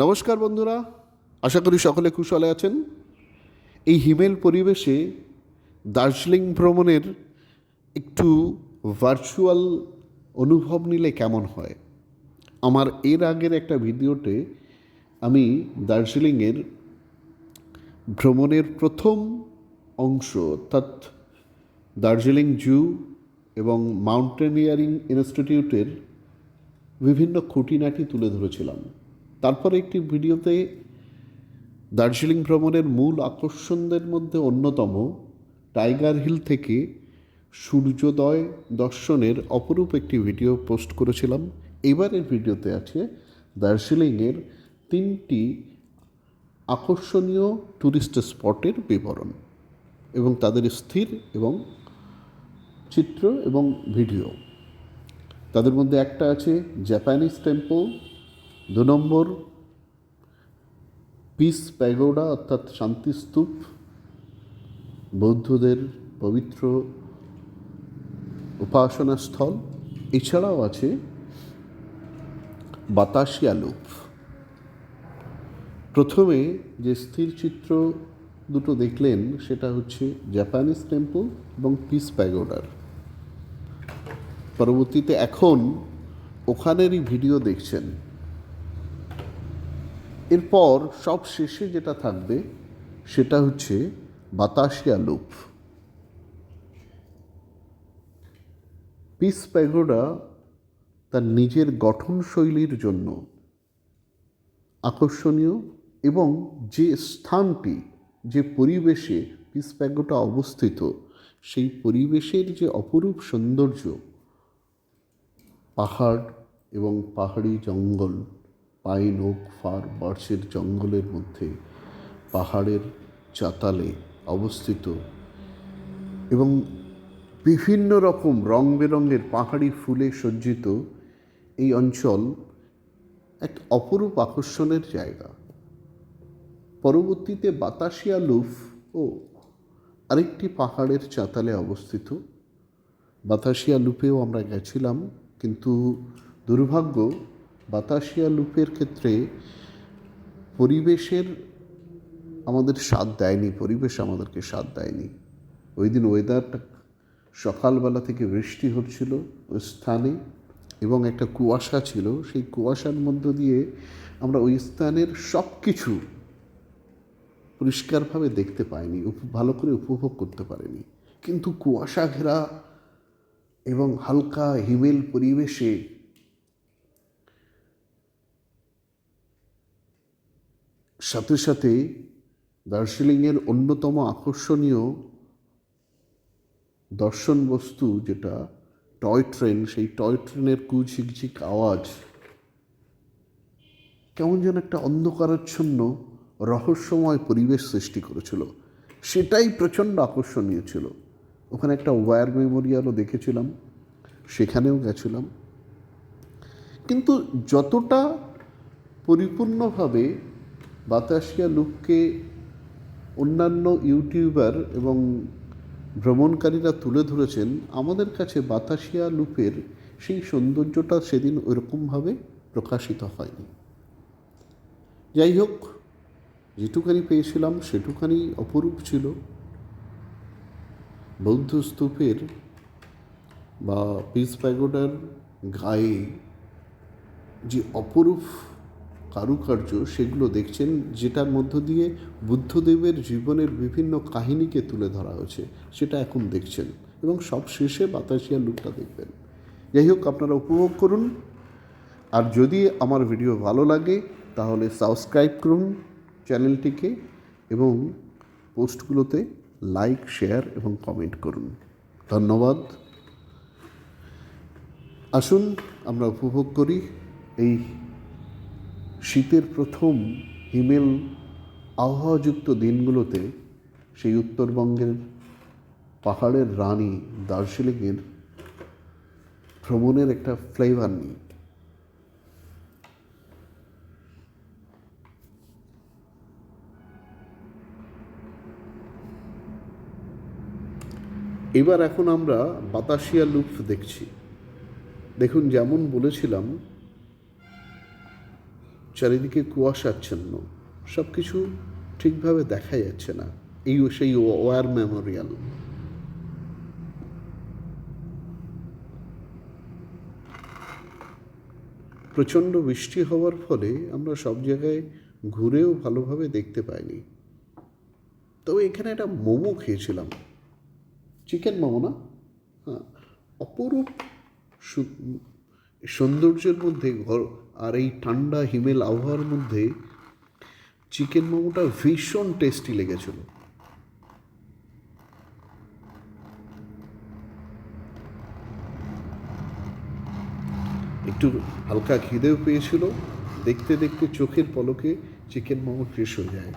নমস্কার বন্ধুরা, আশা করি সকলে কুশলে আছেন। এই হিমেল পরিবেশে দার্জিলিং ভ্রমণের একটু ভার্চুয়াল অনুভব নিলে কেমন হয়? আমার এর আগের একটা ভিডিওতে আমি দার্জিলিংয়ের ভ্রমণের প্রথম অংশ, অর্থাৎ দার্জিলিং জু এবং মাউন্টেনিয়ারিং ইনস্টিটিউটের বিভিন্ন খুঁটিনাটি তুলে ধরেছিলাম। তারপরে একটি ভিডিওতে দার্জিলিং ভ্রমণের মূল আকর্ষণদের মধ্যে অন্যতম টাইগার হিল থেকে সূর্যোদয় দর্শনের অপরূপ একটি ভিডিও পোস্ট করেছিলাম। এবারের ভিডিওতে আছে দার্জিলিংয়ের তিনটি আকর্ষণীয় ট্যুরিস্ট স্পটের বিবরণ এবং তাদের স্থির এবং চিত্র এবং ভিডিও। তাদের মধ্যে একটা আছে জাপানিজ টেম্পল দু নম্বর, পিস প্যাগোডা অর্থাৎ শান্তিস্তূপ বৌদ্ধদের পবিত্র উপাসনা স্থল। এছাড়াও আছে বাতাসিয়া লুপ প্রথমে যে স্থির চিত্র দুটো দেখলেন, সেটা হচ্ছে জাপানিজ টেম্পল এবং পিস প্যাগোডার। পরবর্তীতে এখন ওখানেরই ভিডিও দেখছেন। এরপর সব শেষে যেটা থাকবে, সেটা হচ্ছে বাতাসিয়া লুপ। পিস প্যাগোডা তার নিজের গঠনশৈলীর জন্য আকর্ষণীয় এবং যে স্থানটি, যে পরিবেশে পিস প্যাগোটা অবস্থিত, সেই পরিবেশের যে অপরূপ সৌন্দর্য, পাহাড় এবং পাহাড়ি জঙ্গল পাইন ওক ফার বার্চের জঙ্গলের মধ্যে, পাহাড়ের চাতালে অবস্থিত এবং বিভিন্ন রকম রং বেরঙের পাহাড়ি ফুলে সজ্জিত এই অঞ্চল এক অপরূপ আকর্ষণের জায়গা। পরবর্তীতে বাতাসিয়া লুফ ও আরেকটি পাহাড়ের চাতালে অবস্থিত। বাতাসিয়া লুপেও আমরা গেছিলাম, কিন্তু দুর্ভাগ্য বাতাসিয়া লুপের ক্ষেত্রে পরিবেশের আমাদের স্বাদ দেয়নি, পরিবেশ আমাদেরকে স্বাদ দেয়নি। ওই দিন ওয়েদারটা সকালবেলা থেকে বৃষ্টি হচ্ছিল ওই স্থানে এবং একটা কুয়াশা ছিল। সেই কুয়াশার মধ্য দিয়ে আমরা ওই স্থানের সব কিছু পরিষ্কারভাবে দেখতে পাইনি ভালো করে উপভোগ করতে পারিনি। কিন্তু কুয়াশা ঘেরা এবং হালকা হিমেল পরিবেশে সাথে সাথে দার্জিলিংয়ের অন্যতম আকর্ষণীয় দর্শন বস্তু যেটা টয় ট্রেন, সেই টয় ট্রেনের কুঝিকঝিক আওয়াজ, কেমন যেন একটা অন্ধকারাচ্ছন্ন, রহস্যময় পরিবেশ সৃষ্টি করেছিল। সেটাই প্রচণ্ড আকর্ষণীয় ছিল। ওখানে একটা ওয়ার মেমোরিয়ালও দেখেছিলাম, সেখানেও গেছিলাম। কিন্তু যতটা পরিপূর্ণভাবে বাতাসিয়া লুককে অন্যান্য ইউটিউবার এবং ভ্রমণকারীরা তুলে ধরেছেন, আমাদের কাছে বাতাসিয়া লুপের সেই সৌন্দর্যটা সেদিন ওইরকমভাবে প্রকাশিত হয়নি। যাই হোক যেটুখানি পেয়েছিলাম সেটুখানি অপরূপ ছিল। বৌদ্ধ স্তূপের বা পিস প্যাগোডার গায়ে যে অপরূপ কারুকার্য সেগুলো দেখছেন যেটার মধ্য দিয়ে বুদ্ধদেবের জীবনের বিভিন্ন কাহিনীকে তুলে ধরা হয়েছে, সেটা এখন দেখছেন এবং সব শেষে বাতাসিয়া লুকটা দেখবেন। যাই হোক, আপনারা উপভোগ করুন। আর যদি আমার ভিডিও ভালো লাগে, তাহলে সাবস্ক্রাইব করুন চ্যানেলটিকে এবং পোস্টগুলোতে লাইক, শেয়ার এবং কমেন্ট করুন। ধন্যবাদ। আসুন, আমরা উপভোগ করি এই শীতের প্রথম হিমেল আবহাওয়াযুক্ত দিনগুলোতে সেই উত্তরবঙ্গের পাহাড়ের রানী দার্জিলিংয়ের ভ্রমণের একটা ফ্লেভার নিই। এবার এখন আমরা বাতাসিয়া লুপ দেখছি। দেখুন, যেমন বলেছিলাম চারিদিকে কুয়াশাচ্ছন্ন সব কিছু ঠিকভাবে দেখা যাচ্ছে না, এই সেই ওয়ার মেমোরিয়াল। প্রচণ্ড বৃষ্টি হওয়ার ফলে আমরা সব জায়গায় ঘুরেও ভালোভাবে দেখতে পাইনি। তবে এখানে একটা মোমো খেয়েছিলাম। চিকেন মোমো না? হ্যাঁ অপরূপ সৌন্দর্যের মধ্যে ঘর আর এই ঠান্ডা হিমেল আবহাওয়ার মধ্যে চিকেন মোমোটা ভীষণ টেস্টি লেগেছিল। একটু হালকা খিদেও পেয়েছিল, দেখতে দেখতে চোখের পলকে চিকেন মোমো শেষ হয়ে যায়।